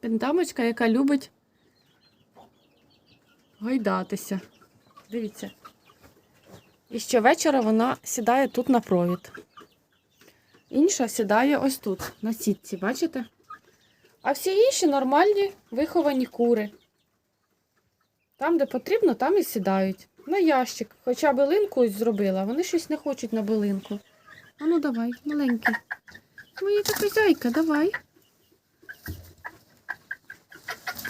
Пентамочка, яка любить гойдатися. Дивіться. І щовечора вона сідає тут на провід. Інша сідає ось тут, на сітці, бачите? А всі інші нормальні виховані кури. Там, де потрібно, там і сідають. На ящик. Хоча билинку ось зробила, вони щось не хочуть на билинку. А ну давай, маленький. Моя така зайка, давай.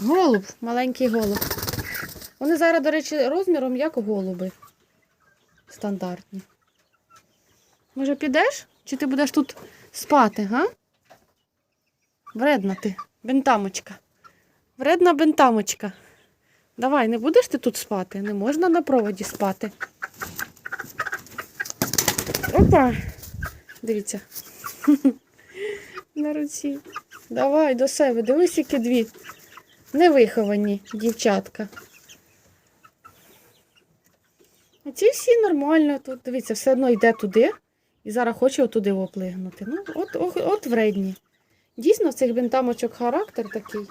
Голуб, маленький голуб. Вони зараз, до речі, розміром як голуби. Стандартні. Може, підеш? Чи ти будеш тут спати, га? Вредна ти, бентамочка. Вредна бентамочка. Давай, не будеш ти тут спати? Не можна на проводі спати. Опа! Дивіться. На руці. Давай до себе. Дивись, які дві невиховані дівчатка. А ці всі нормально тут. Дивіться, все одно йде туди і зараз хоче отуди оплигнути. Ну, от, от, от вредні. Дійсно, в цих бентамочок характер такий.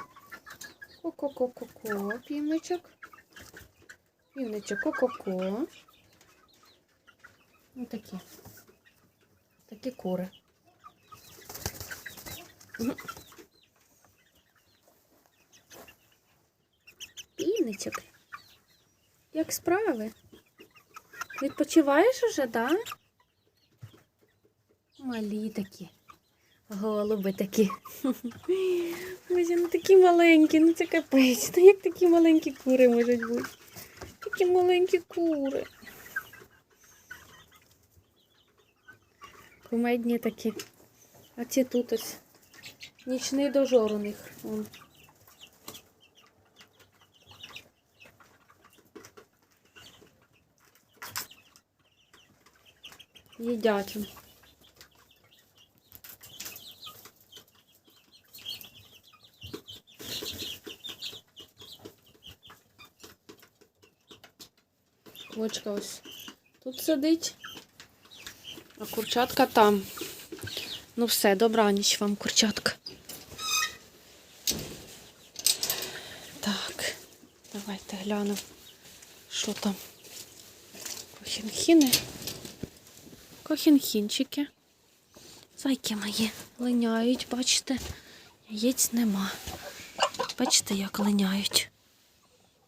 Ко-ко-ко-ко-ко, півничок. Півничок, ко-ко-ко. Ось такі. Такі кури. Мгм. Як справи? Відпочиваєш уже, да? Малі такі. Голуби такі. Боже, ну такі маленькі, ну це капець. Ну як такі маленькі кури можуть бути? Такі маленькі кури. Кумедні такі. А ці тут ось. Нічний дожор у них. Вон. Їдять. Квочка ось тут сидить, а курчатка там. Ну все, добраніч вам, курчатка. Так, давайте глянемо, що там. Кохінхіни. Кохінхінчики. Зайки мої линяють, бачите, яєць нема. Бачите, як линяють.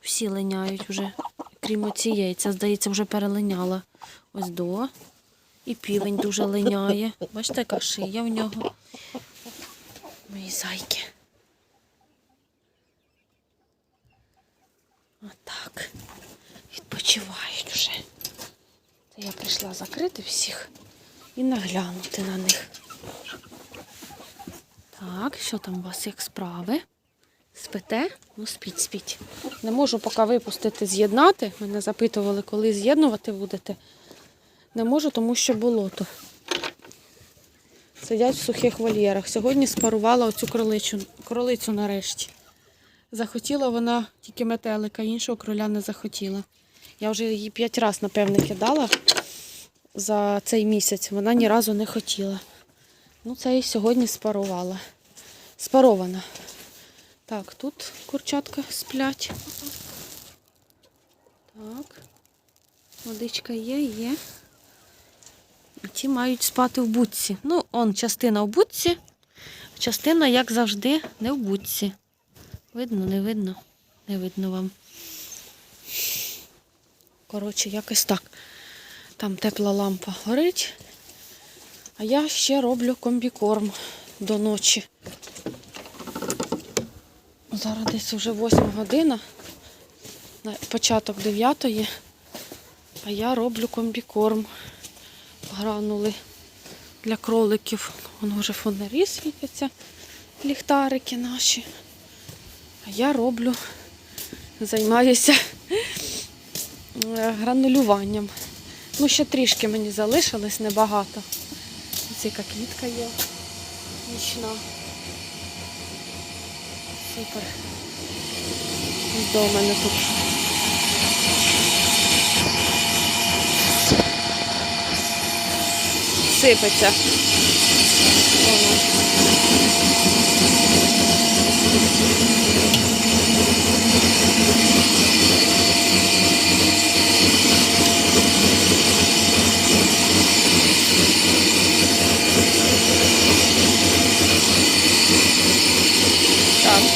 Всі линяють вже, крім оці яйця, здається, вже перелиняла. Ось до. І півень дуже линяє. Бачите, яка шия в нього. Мої зайки. Отак. Відпочивають вже. Це я прийшла закрити всіх і наглянути на них. Так, що там у вас як справи? Спите? Ну, спіть, спіть. Не можу поки випустити, з'єднати. Мене запитували, коли з'єднувати будете. Не можу, тому що болото. Сидять в сухих вольєрах. Сьогодні спарувала оцю кроличу, кролицю нарешті. Захотіла вона тільки метелика, іншого кроля не захотіла. Я вже її п'ять разів, напевне, кидала за цей місяць. Вона ні разу не хотіла. Ну, це і сьогодні спарувала. Спарована. Так, тут курчатка сплять. Так. Водичка є, є. Ті мають спати в будці. Ну, он частина в будці, частина, як завжди, не в будці. Видно, не видно? Не видно вам. Коротше, якось так. Там тепла лампа горить. А я ще роблю комбікорм до ночі. Зараз десь вже 8 година, початок 9, а я роблю комбікорм. Гранули для кроликів. Воно вже фонарі світяться, ліхтарики наші. А я роблю, займаюся гранулюванням. Ну, ще трішки мені залишилось, небагато. Ось яка квітка є нічна. Супер. До мене тут. Сипеться. Воно.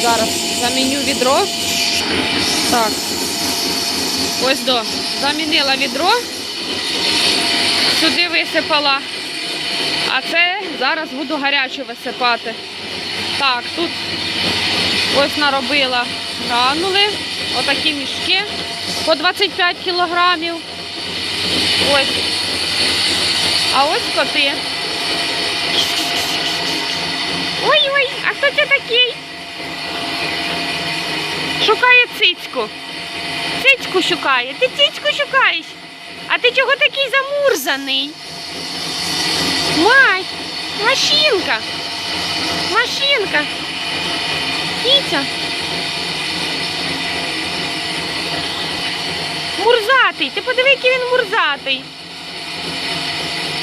Зараз заміню відро. Так. Ось до. Замінила відро. Сюди висипала. А це зараз буду гарячу висипати. Так, тут ось наробила гранули. Отакі мішки по 25 кілограмів. Ось. А ось коти. Ой-ой, а хто це такий? Шукає цицьку. Цицьку шукає. Ти цицьку шукаєш. А ти чого такий замурзаний? Май, машинка. Машинка. Кітя. Мурзатий. Ти подиви, який він мурзатий.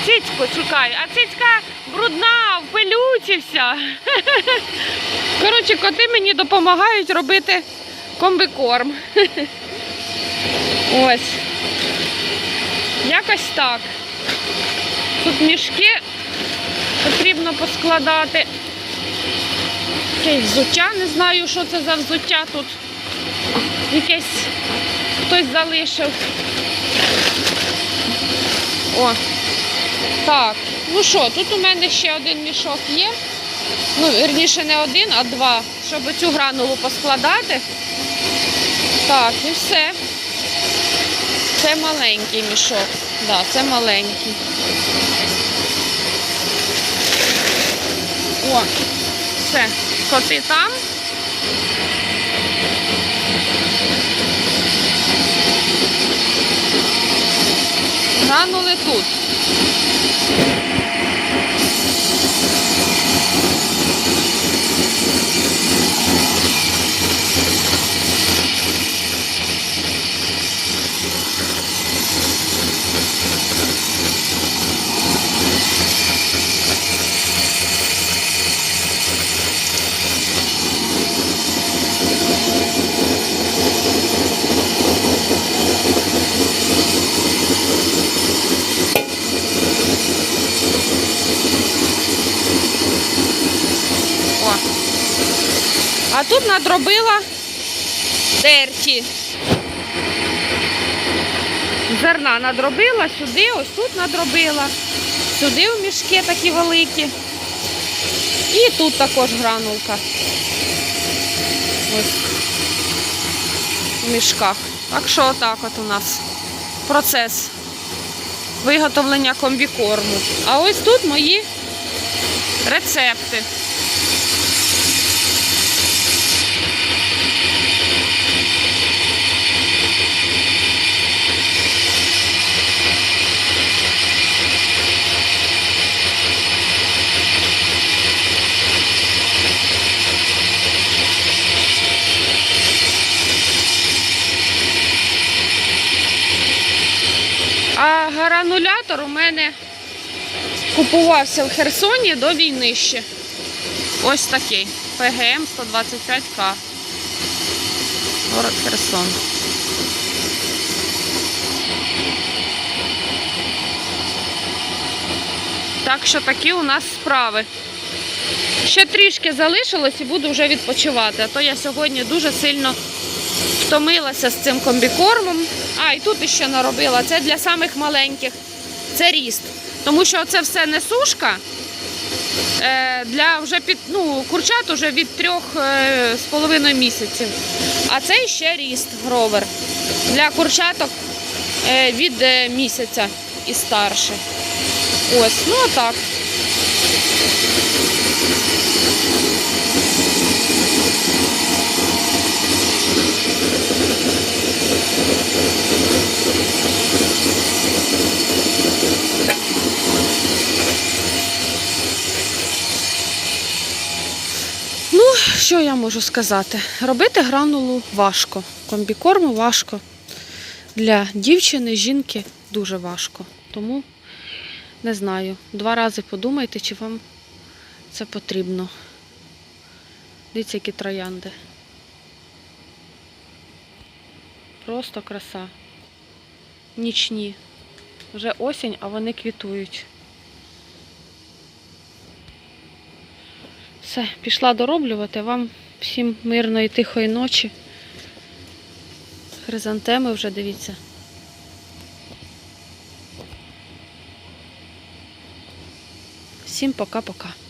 Цицьку шукаю, а цицька брудна, в пилюці вся. Коротше, коти мені допомагають робити комбикорм. Ось. Якось так. Тут мішки потрібно поскладати. Якесь взуття, не знаю, що це за взуття тут. Якесь хтось залишив. О, так, ну що, тут у мене ще один мішок є. Ну, вірніше, не один, а два, щоб цю гранулу поскладати. Так, і все. Це маленький мішок. Так, да, це маленький. О, все, коти там. Гранули тут. Надробила дерті. Зерна надробила сюди, ось тут надробила. Сюди в мішки такі великі. І тут також гранулка. Ось. В мішках. Так що отак от у нас процес виготовлення комбікорму. А ось тут мої рецепти. А гранулятор у мене купувався в Херсоні до війни ще. Ось такий. ПГМ 125К. Город Херсон. Так що такі у нас справи. Ще трішки залишилось і буду вже відпочивати. А то я сьогодні дуже сильно втомилася з цим комбікормом. І тут ще наробила. Це для самих маленьких. Це ріст. Тому що це все не сушка. Е, для вже під, ну, курчат вже від трьох е, з половиною місяців. А це ще ріст гровер. Для курчаток е, від місяця і старше. Ось, ну отак. Ну, що я можу сказати? Робити гранулу важко. Комбікорму важко. Для дівчини, жінки дуже важко. Тому не знаю. Два рази подумайте, чи вам це потрібно. Дивіться, які троянди. Просто краса. Нічні. Вже осінь, а вони квітують. Все, пішла дороблювати. Вам Всім мирної тихої ночі. Хризантеми вже дивіться. Всім пока-пока.